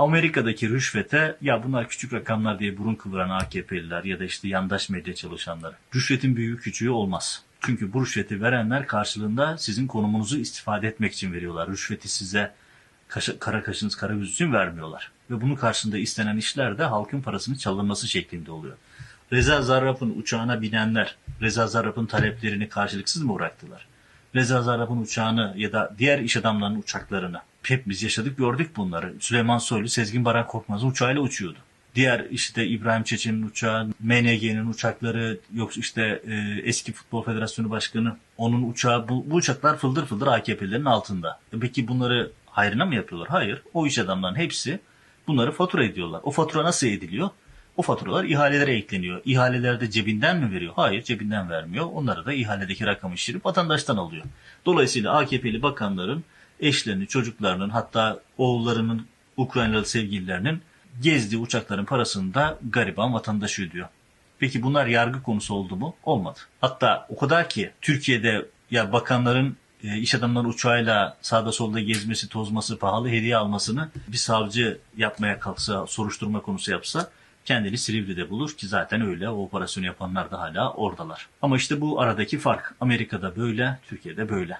Amerika'daki rüşvete ya bunlar küçük rakamlar diye burun kıvıran AKP'liler ya da işte yandaş medya çalışanları. Rüşvetin büyüğü küçüğü olmaz. Çünkü bu rüşveti verenler karşılığında sizin konumunuzu istifade etmek için veriyorlar. Rüşveti size kaşı- kara kaşınız kara yüz için vermiyorlar. Ve bunun karşılığında istenen işler de halkın parasını çalınması şeklinde oluyor. Reza Zarrab'ın uçağına binenler Reza Zarrab'ın taleplerini karşılıksız mı bıraktılar? Reza Zarrab'ın uçağını ya da diğer iş adamlarının uçaklarını hep biz yaşadık gördük bunları. Süleyman Soylu Sezgin Baran Korkmaz'ın uçağıyla uçuyordu. Diğer işte İbrahim Çeçen'in uçağı, MNG'nin uçakları, yok işte e, eski Futbol Federasyonu Başkanı onun uçağı, bu, bu uçaklar fıldır fıldır AKP'lerin altında. E peki bunları hayrına mı yapıyorlar? Hayır. O iş adamlarının hepsi bunları fatura ediyorlar. O fatura nasıl ediliyor? O faturalar ihalelere ekleniyor. İhalelerde cebinden mi veriyor? Hayır cebinden vermiyor. Onları da ihaledeki rakamı şişirip vatandaştan alıyor. Dolayısıyla AKP'li bakanların eşlerinin, çocuklarının hatta oğullarının Ukraynalı sevgililerinin gezdiği uçakların parasını da gariban vatandaş ödüyor. Peki bunlar yargı konusu oldu mu? Olmadı. Hatta o kadar ki Türkiye'de ya bakanların e, iş adamları uçağıyla sağda solda gezmesi, tozması, pahalı hediye almasını bir savcı yapmaya kalksa, soruşturma konusu yapsa kendini Silivri'de bulur ki zaten öyle o operasyonu yapanlar da hala oradalar. Ama işte bu aradaki fark. Amerika'da böyle, Türkiye'de böyle.